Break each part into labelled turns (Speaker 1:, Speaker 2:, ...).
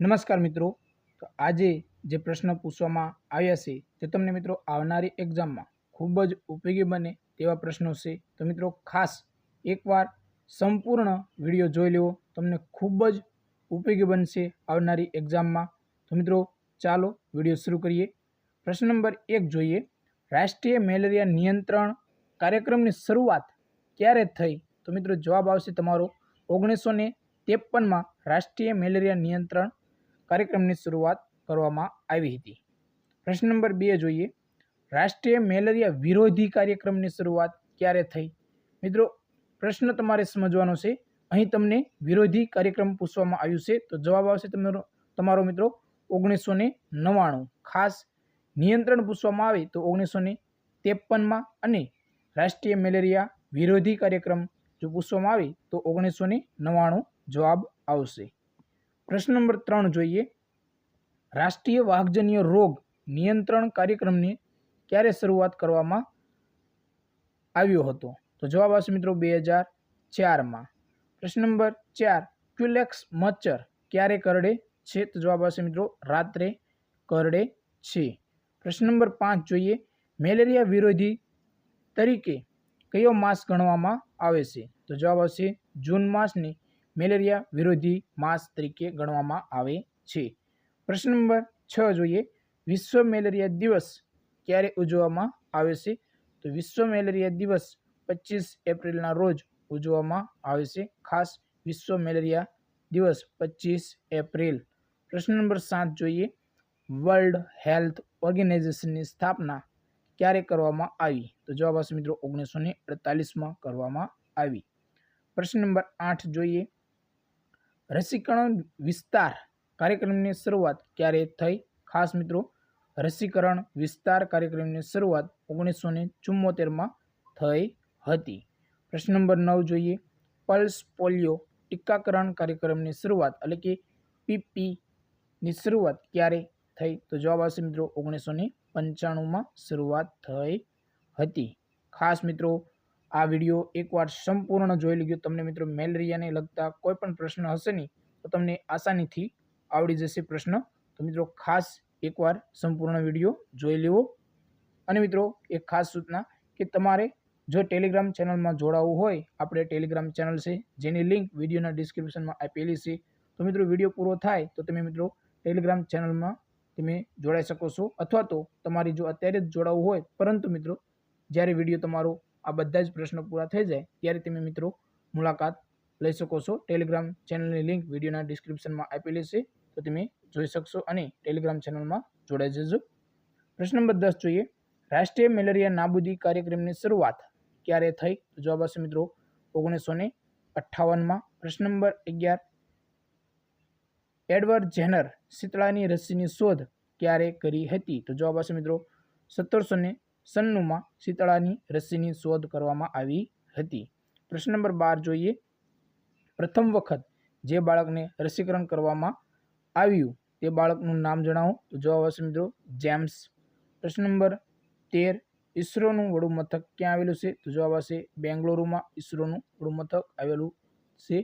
Speaker 1: નમસ્કાર મિત્રો. તો આજે જે પ્રશ્ન પૂછવામાં આવ્યા છે, તે તમને મિત્રો આવનારી એક્ઝામમાં ખૂબ જ ઉપયોગી બને તેવા પ્રશ્નો છે. તો મિત્રો ખાસ એકવાર સંપૂર્ણ વીડિયો જોઈ લેવો તમને ખૂબ જ ઉપયોગી બનશે આવનારી એક્ઝામમાં. તો મિત્રો ચાલો વીડિયો શરૂ કરીએ. પ્રશ્ન નંબર એક જોઈએ. રાષ્ટ્રીય મેલેરિયા નિયંત્રણ કાર્યક્રમની શરૂઆત ક્યારે થઈ? તો મિત્રો જવાબ આવશે તમારો ઓગણીસો ને ત્રેપનમાં રાષ્ટ્રીય મેલેરિયા નિયંત્રણ કાર્યક્રમની શરૂઆત કરવામાં આવી હતી. પ્રશ્ન નંબર બે જોઈએ. રાષ્ટ્રીય મેલેરિયા વિરોધી કાર્યક્રમની શરૂઆત ક્યારે થઈ? મિત્રો, પ્રશ્ન તમારે સમજવાનો છે. અહીં તમને વિરોધી કાર્યક્રમ પૂછવામાં આવ્યું છે. તો જવાબ આવશે તમારો તમારો મિત્રો ઓગણીસો ને નવ્વાણું. ખાસ નિયંત્રણ પૂછવામાં આવે તો ઓગણીસો ને ત્રેપનમાં અને રાષ્ટ્રીય મેલેરિયા વિરોધી કાર્યક્રમ જો પૂછવામાં આવે તો ઓગણીસો ને નવ્વાણું જવાબ આવશે. પ્રશ્ન નંબર ત્રણ જોઈએ. રાષ્ટ્રીય વાહકજન્ય રોગ નિયંત્રણ કાર્યક્રમની ક્યારે શરૂઆત કરવામાં આવ્યો હતો? તો જવાબ આવશે મિત્રો બે હજાર ચારમાં. પ્રશ્ન નંબર ચાર, ક્યુલેક્સ મચ્છર ક્યારે કરડે છે? તો જવાબ આવશે મિત્રો રાત્રે કરડે છે. પ્રશ્ન નંબર પાંચ જોઈએ, મેલેરિયા વિરોધી તરીકે કયો માસ ગણવામાં આવે છે? તો જવાબ આવશે જૂન માસને મેલેરિયા વિરોધી માસ તરીકે ગણવામાં આવે છે. પ્રશ્ન નંબર છ જોઈએ. વિશ્વ મેલેરિયા દિવસ ક્યારે ઉજવવામાં આવે છે? તો વિશ્વ મેલેરિયા દિવસ પચીસ એપ્રિલના રોજ ઉજવવામાં આવે છે. ખાસ વિશ્વ મેલેરિયા દિવસ પચીસ એપ્રિલ. પ્રશ્ન નંબર સાત જોઈએ. વર્લ્ડ હેલ્થ ઓર્ગેનાઇઝેશનની સ્થાપના ક્યારે કરવામાં આવી? તો જવાબ આવશે મિત્રો ઓગણીસો ને અડતાલીસમાં કરવામાં આવી. પ્રશ્ન નંબર આઠ જોઈએ. રસીકરણ વિસ્તાર કાર્યક્રમની શરૂઆત ક્યારે થઈ? ખાસ મિત્રો, રસીકરણ વિસ્તાર કાર્યક્રમની શરૂઆત ઓગણીસો ને ચુમ્મોતેરમાં થઈ હતી. પ્રશ્ન નંબર નવ જોઈએ. પલ્સ પોલિયો ટીકાકરણ કાર્યક્રમની શરૂઆત એટલે કે પીપીની શરૂઆત ક્યારે થઈ? તો જવાબ આવશે મિત્રો, ઓગણીસો ને પંચાણુંમાં શરૂઆત થઈ હતી. ખાસ મિત્રો આ વીડિયો એકવાર સંપૂર્ણ જોઈ લીધો તમને મિત્રો મેલેરિયાને લગતા કોઈ પણ પ્રશ્ન હશે નહીં, તો તમને આસાનીથી આવડી જશે પ્રશ્ન. તો મિત્રો ખાસ એકવાર સંપૂર્ણ વીડિયો જોઈ લેવો. અને મિત્રો એક ખાસ સૂચના કે તમારે જો ટેલિગ્રામ ચેનલમાં જોડાવવું હોય, આપણે ટેલિગ્રામ ચેનલ છે, જેની લિંક વિડીયોના ડિસ્ક્રિપ્શનમાં આપેલી છે. તો મિત્રો વીડિયો પૂરો થાય તો તમે મિત્રો ટેલિગ્રામ ચેનલમાં તમે જોડાઈ શકો છો. અથવા તો તમારી જો અત્યારે જ જોડાવવું હોય, પરંતુ મિત્રો જ્યારે વીડિયો તમારો આ બધા જ પ્રશ્નો પૂરા થઈ જાય, ત્યારે તમે મિત્રો મુલાકાત લઈ શકો છો. ટેલિગ્રામ ચેનલની લિંક વિડીયોના ડિસ્ક્રિપ્શનમાં આપેલી છે, તો તમે જોઈ શકશો અને ટેલિગ્રામ ચેનલમાં જોડાઈ જજો. પ્રશ્ન નંબર દસ જોઈએ. રાષ્ટ્રીય મેલેરિયા નાબૂદી કાર્યક્રમની શરૂઆત ક્યારે થઈ? જવાબ આવશે મિત્રો ઓગણીસો ને અઠ્ઠાવનમાં. પ્રશ્ન નંબર અગિયાર. એડવર્ડ જેનર શીતળાની રસીની શોધ ક્યારે કરી હતી? તો જવાબ આવશે મિત્રો સત્તરસો ને સન્નુમાં શીતળાની રસીની શોધ કરવામાં આવી હતી. પ્રશ્ન નંબર બાર જોઈએ. પ્રથમ વખત જે બાળકને રસીકરણ કરવામાં આવ્યું તે બાળકનું નામ જણાવો. તો જવાબ આવશે મિત્રો જેમ્સ. પ્રશ્ન નંબર તેર ઈસરોનું વડું મથક ક્યાં આવેલું છે? તો જવાબ આવશે બેંગ્લોરુમાં ઈસરોનું વડું મથક આવેલું છે.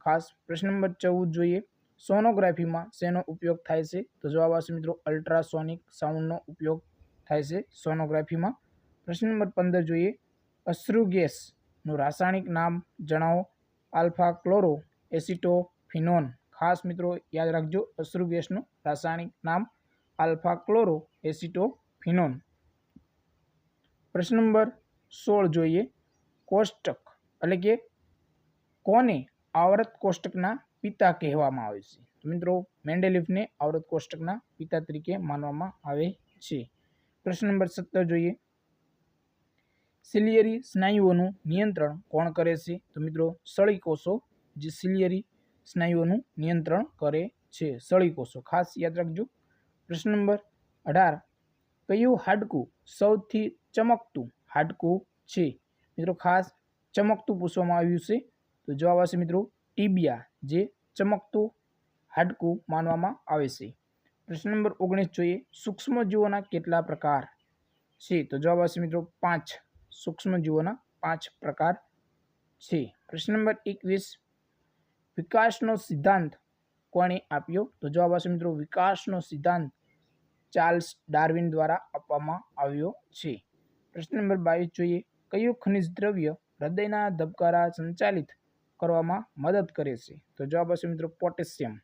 Speaker 1: ખાસ પ્રશ્ન નંબર ચૌદ જોઈએ. સોનોગ્રાફીમાં શેનો ઉપયોગ થાય છે? તો જવાબ આવશે મિત્રો અલ્ટ્રાસોનિક સાઉન્ડનો ઉપયોગ થાય છે સોનોગ્રાફીમાં. પ્રશ્ન નંબર પંદર જોઈએ. અશ્રુ ગેસનું રાસાયણિક નામ જણાવો. Alpha chloro acetophenone. ખાસ મિત્રો, યાદ રાખજો, અશ્રુ ગેસનું રાસાયણિક નામ આલ્ફા ક્લોરો એસિટોફિનોન. પ્રશ્ન નંબર સોળ જોઈએ. કોષ્ટક, એટલે કે કોને આવર્ત કોષ્ટકના પિતા કહેવામાં આવે છે? મિત્રો, મેન્ડેલિફને આવૃત કોષ્ટકના પિતા તરીકે માનવામાં આવે છે. પ્રશ્ન નંબર સત્તર જોઈએ. સિલિયરી સ્નાયુઓનું નિયંત્રણ કોણ કરે છે? તો મિત્રો સળી કોષો જે સિલિયરી સ્નાયુઓનું નિયંત્રણ કરે છે. સળી કોષો ખાસ યાદ રાખજો. પ્રશ્ન નંબર અઢાર. કયું હાડકું સૌથી ચમકતું હાડકું છે? મિત્રો, ખાસ ચમકતું પૂછવામાં આવ્યું છે. તો જવાબ આવશે મિત્રો, ટીબિયા, જે ચમકતું હાડકું માનવામાં આવે છે. પ્રશ્ન નંબર ઓગણીસ જોઈએ. સૂક્ષ્મજીવોના કેટલા પ્રકાર? છે તો જવાબ આવશે મિત્રો પાંચ. સૂક્ષ્મજીવોના પાંચ પ્રકાર છે. પ્રશ્ન નંબર એકવીસ. વિકાસનો સિદ્ધાંત કોણે આપ્યો? તો જવાબ આવશે મિત્રો વિકાસનો સિદ્ધાંત ચાર્લ્સ ડાર્વિન દ્વારા આપવામાં આવ્યો છે. પ્રશ્ન નંબર બાવીસ જોઈએ. કયું ખનિજ દ્રવ્ય હૃદયના ધબકારા સંચાલિત કરવામાં મદદ કરે છે? તો જવાબ આવશે મિત્રો પોટેશિયમ.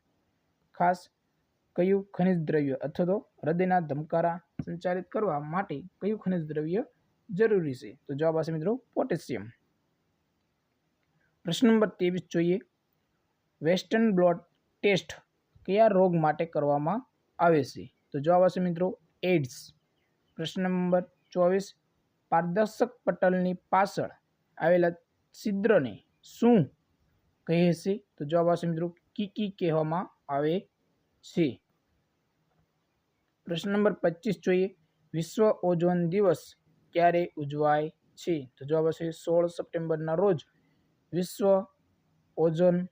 Speaker 1: ખાસ કયું ખનિજ દ્રવ્ય અથવા તો હૃદયના ધમકારા સંચાલિત કરવા માટે કયું ખનિજ દ્રવ્ય જરૂરી છે? તો જવાબ આવશે મિત્રો પોટેશિયમ. પ્રશ્ન નંબર ત્રેવીસ જોઈએ. વેસ્ટર્ન બ્લોટ ટેસ્ટ કયા રોગ માટે કરવામાં આવે છે? તો જવાબ આવશે મિત્રો એડ્સ પ્રશ્ન નંબર ચોવીસ, પારદર્શક પટલની પાછળ આવેલા છિદ્રને શું કહે છે? તો જવાબ આવશે મિત્રો કીકી કહેવામાં આવે છે. પ્રશ્ન નંબર પચીસ જોઈએ. વિશ્વ ઓઝોન દિવસ ક્યારે ઉજવાય છે? તો જવાબ હશે સોળ સપ્ટેમ્બરના રોજ. વિશ્વ ઓઝોન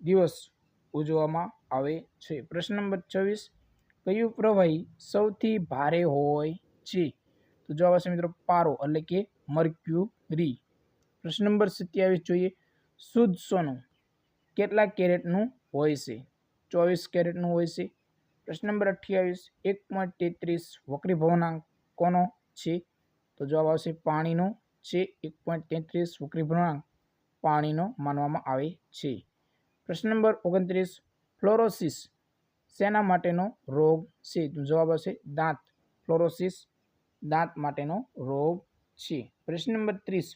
Speaker 1: દિવસ ઉજવવામાં આવે છે. પ્રશ્ન નંબર છવ્વીસ. કયું પ્રવાહી સૌથી ભારે હોય છે? તો જવાબ આવશે મિત્રો પારો, એટલે કે મર્ક્યુરી. પ્રશ્ન નંબર સત્યાવીસ જોઈએ. શુદ્ધ સોનું કેટલા કેરેટનું હોય છે? ચોવીસ કેરેટનું હોય છે. પ્રશ્ન નંબર અઠ્યાવીસ, એક પોઈન્ટ તેત્રીસ, વક્રી ભવનાંક કોનો છે? તો જવાબ આવશે પાણીનો છે. એક પોઈન્ટ તેત્રીસ, વક્રી ભવનાંક પાણીનો માનવામાં આવે છે. પ્રશ્ન નંબર ઓગણત્રીસ, ફ્લોરોસિસ શેના માટેનો રોગ છે? તો જવાબ આવશે દાંત. ફ્લોરોસિસ દાંત માટેનો રોગ છે. પ્રશ્ન નંબર ત્રીસ,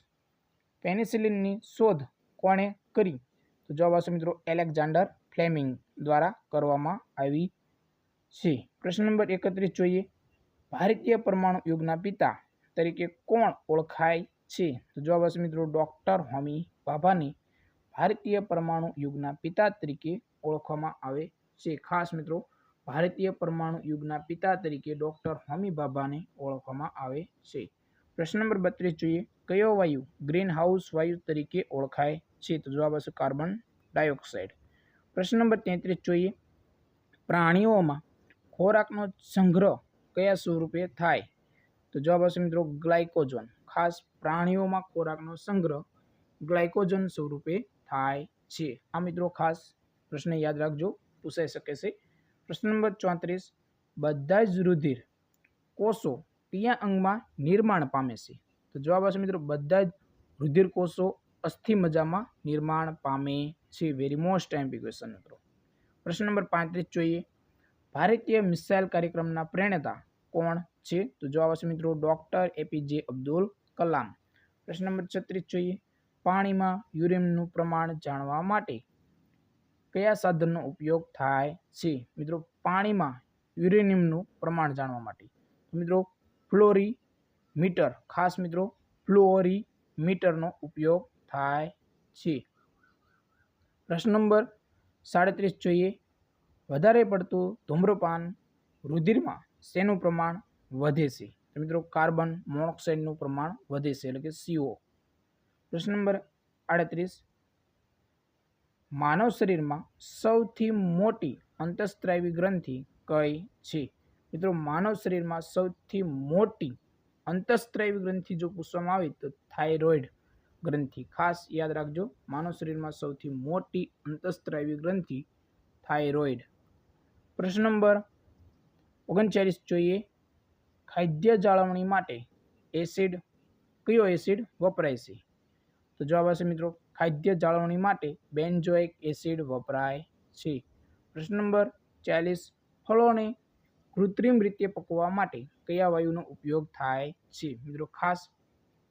Speaker 1: પેનિસિલિનની શોધ કોણે કરી? તો જવાબ આવશે મિત્રો એલેક્ઝાન્ડર ફ્લેમિંગ દ્વારા કરવામાં આવી છે પ્રશ્ન નંબર એકત્રીસ જોઈએ. ભારતીય પરમાણુ યુગના પિતા તરીકે કોણ ઓળખાય છે? તો જવાબ આવશે મિત્રો ડૉક્ટર હોમી ભાભાની ભારતીય પરમાણુ યુગના પિતા તરીકે ઓળખવામાં આવે છે. ખાસ મિત્રો, ભારતીય પરમાણુ યુગના પિતા તરીકે ડૉક્ટર હોમી ભાભાને ઓળખવામાં આવે છે. પ્રશ્ન નંબર બત્રીસ જોઈએ. કયો વાયુ ગ્રીન હાઉસ વાયુ તરીકે ઓળખાય છે? તો જવાબ આવશે કાર્બન ડાયોક્સાઇડ. પ્રશ્ન નંબર તેત્રીસ જોઈએ. પ્રાણીઓમાં ખોરાકનો સંગ્રહ કયા સ્વરૂપે થાય? તો જવાબ આવશે મિત્રો ગ્લાયકોજન. ખાસ પ્રાણીઓમાં ખોરાકનો સંગ્રહ ગ્લાયકોજન સ્વરૂપે થાય છે. આ મિત્રો ખાસ પ્રશ્ન યાદ રાખજો, પૂછાઈ શકે છે. પ્રશ્ન નંબર ચોત્રીસ, બધા જ રુધિર કોષો કયા અંગમાં નિર્માણ પામે છે? તો જવાબ આવશે મિત્રો બધા જ રુધિર કોષો અસ્થિ મજામાં નિર્માણ પામે છે. વેરી મોસ્ટ ટાઈમ ક્વેશ્ચન મિત્રો. પ્રશ્ન નંબર પાંત્રીસ જોઈએ. ભારતીય મિસાઇલ કાર્યક્રમના પ્રેરણા કોણ છે? તો જવાબ આવશે મિત્રો ડૉક્ટર એપીજે અબ્દુલ કલામ. પ્રશ્ન નંબર છત્રીસ જોઈએ. પાણીમાં યુરેનિયમનું પ્રમાણ જાણવા માટે કયા સાધનનો ઉપયોગ થાય છે? મિત્રો, પાણીમાં યુરેનિયમનું પ્રમાણ જાણવા માટે. મિત્રો ફ્લોરી મીટર ખાસ મિત્રો ફ્લોરી મીટરનો ઉપયોગ થાય છે. પ્રશ્ન નંબર સાડત્રીસ જોઈએ. વધારે પડતું ધૂમ્રપાન રુધિરમાં શેનું પ્રમાણ વધે છે? તો મિત્રો, કાર્બન મોનોક્સાઇડનું પ્રમાણ વધે છે, એટલે કે સીઓ પ્રશ્ન નંબર આડત્રીસ. માનવ શરીરમાં સૌથી મોટી અંતઃસ્ત્રાવી ગ્રંથિ કઈ છે? મિત્રો, માનવ શરીરમાં સૌથી મોટી અંતઃસ્ત્રાવી ગ્રંથિ જો પૂછવામાં આવે તો થાઇરોઇડ ગ્રંથિ. ખાસ યાદ રાખજો, માનવ શરીરમાં સૌથી મોટી અંતઃસ્ત્રાવી ગ્રંથિ થાઇરોઇડ પ્રશ્ન નંબર ઓગણચાલીસ જોઈએ. ખાદ્ય જાળવણી માટે એસિડ કયો એસિડ વપરાય છે? તો જવાબ આવશે મિત્રો, ખાદ્ય જાળવણી માટે બેન્ઝોઇક એસિડ વપરાય છે. પ્રશ્ન નંબર ચાલીસ, ફળોને કૃત્રિમ રીતે પકવવા માટે કયા વાયુનો ઉપયોગ થાય છે? મિત્રો, ખાસ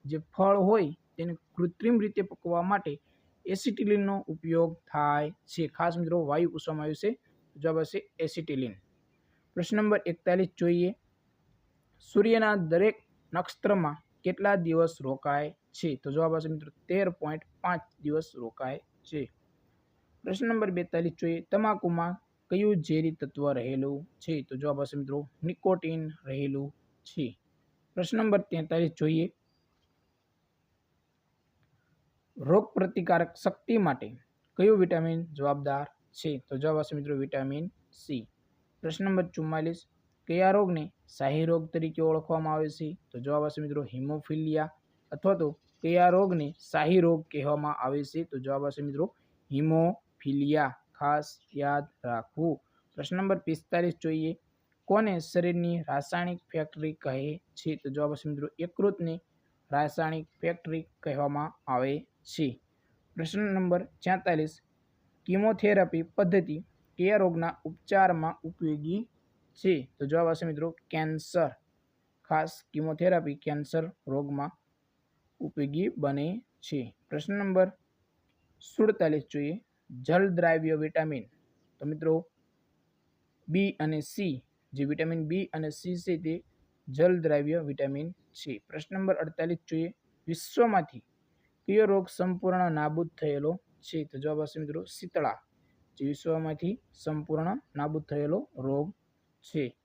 Speaker 1: જે ફળ હોય તેને કૃત્રિમ રીતે પકવવા માટે એસિટિલિનનો ઉપયોગ થાય છે. ખાસ મિત્રો, વાયુ પૂછવામાં આવ્યું છે. જવાબ હશે એસિટિલિન. પ્રશ્ન નંબર એકતાલીસ જોઈએ. સૂર્યના દરેક નક્ષત્રમાં કેટલા દિવસ રોકાય છે? તો જવાબ આવશે મિત્રો તેર પોઈન્ટ પાંચ દિવસ રોકાય છે. પ્રશ્ન નંબર બેતાલીસ જોઈએ. તમાકુમાં કયું ઝેરી તત્વ રહેલું છે? તો જવાબ આવશે મિત્રો નિકોટીન રહેલું છે. પ્રશ્ન નંબર તેતાલીસ જોઈએ. રોગ પ્રતિકારક શક્તિ માટે કયું વિટામિન જવાબદાર છે તો જવાબ આવશે મિત્રો વિટામિન સી. પ્રશ્ન નંબર ચુમ્માલીસ. કયા રોગને શાહી રોગ તરીકે ઓળખવામાં આવે છે? તો જવાબ આવશે મિત્રો હિમોફિલિયા અથવા તો કયા રોગને શાહી રોગ કહેવામાં આવે છે? તો જવાબ આવશે મિત્રો હિમોફિલિયા. ખાસ યાદ રાખવું. પ્રશ્ન નંબર પિસ્તાલીસ જોઈએ. કોને શરીરની રાસાયણિક ફેક્ટરી કહે છે? તો જવાબ આવશે મિત્રો યકૃતને રાસાયણિક ફેક્ટરી કહેવામાં આવે છે. પ્રશ્ન નંબર છેતાલીસ. કિમોથેરાપી પદ્ધતિ કયા રોગના ઉપચારમાં ઉપયોગી છે. તો જવાબ આવશે મિત્રો કેન્સર. ખાસ કિમોથેરાપી કેન્સર રોગમાં ઉપયોગી બને છે. પ્રશ્ન નંબર સુડતાલીસ જોઈએ. જલદ્રાવ્ય વિટામિન. તો મિત્રો બી અને સી જે વિટામિન બી અને સી છે તે જલદ્રાવ્ય વિટામિન છે. પ્રશ્ન નંબર અડતાલીસ જોઈએ. વિશ્વમાંથી કયો રોગ સંપૂર્ણ નાબૂદ થયેલો છે. તો જવાબ આવશે મિત્રો શીતળા. જે વિશ્વમાંથી સંપૂર્ણ નાબૂદ થયેલો રોગ છે.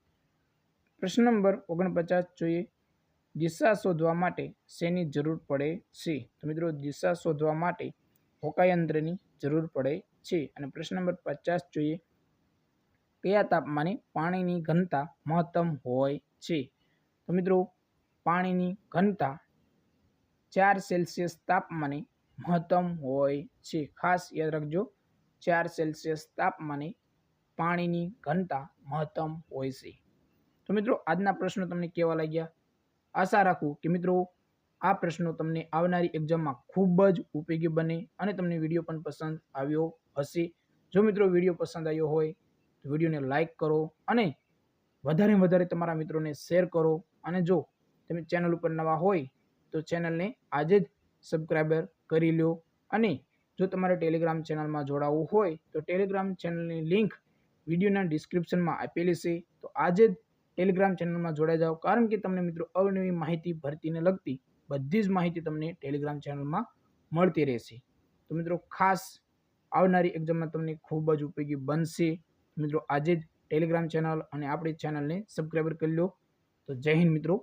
Speaker 1: પ્રશ્ન નંબર ઓગણપચાસ જોઈએ. દિશા શોધવા માટે શેની જરૂર પડે છે? તો મિત્રો દિશા શોધવા માટે હોકાયંત્રની જરૂર પડે છે. અને પ્રશ્ન નંબર પચાસ જોઈએ. કયા તાપમાને પાણીની ઘનતા મહત્તમ હોય છે? તો મિત્રો પાણીની ઘનતા ચાર સેલ્સિયસ તાપમાને મહત્તમ હોય છે. ખાસ યાદ રાખજો, ચાર સેલ્સિયસ તાપમાને પાણીની ઘનતા મહત્તમ હોય છે. તો મિત્રો, આજના પ્રશ્નો તમને કેવા લાગ્યા? આશા રાખું કે મિત્રો, આ પ્રશ્નો તમને આવનારી એક્ઝામમાં ખૂબ જ ઉપયોગી બને અને તમને વીડિયો પણ પસંદ આવ્યો હશે. જો મિત્રો વીડિયો પસંદ આવ્યો હોય, તો વિડીયોને લાઇક કરો અને વધારે વધારે તમારા મિત્રોને શેર કરો. અને જો તમે ચેનલ ઉપર નવા હોય, તો ચેનલને આજે જ સબસ્ક્રાઈબર કરી લો અને જો તમારે ટેલિગ્રામ ચેનલમાં જોડાવવું હોય, તો ટેલિગ્રામ ચેનલની લિંક વિડીયોના ડિસ્ક્રિપ્શનમાં આપેલી છે. તો આજે જ ટેલિગ્રામ ચેનલમાં જોડાઈ જાઓ. કારણ કે તમને મિત્રો અવનવી માહિતી ભરતીને લગતી બધી જ માહિતી તમને ટેલિગ્રામ ચેનલમાં મળતી રહેશે. તો મિત્રો ખાસ આવનારી એક્ઝામમાં તમને ખૂબ જ ઉપયોગી બનશે. મિત્રો આજે જ ટેલિગ્રામ ચેનલ અને આપણી ચેનલને સબસ્ક્રાઈબર કરી લો તો જય હિન્દ મિત્રો.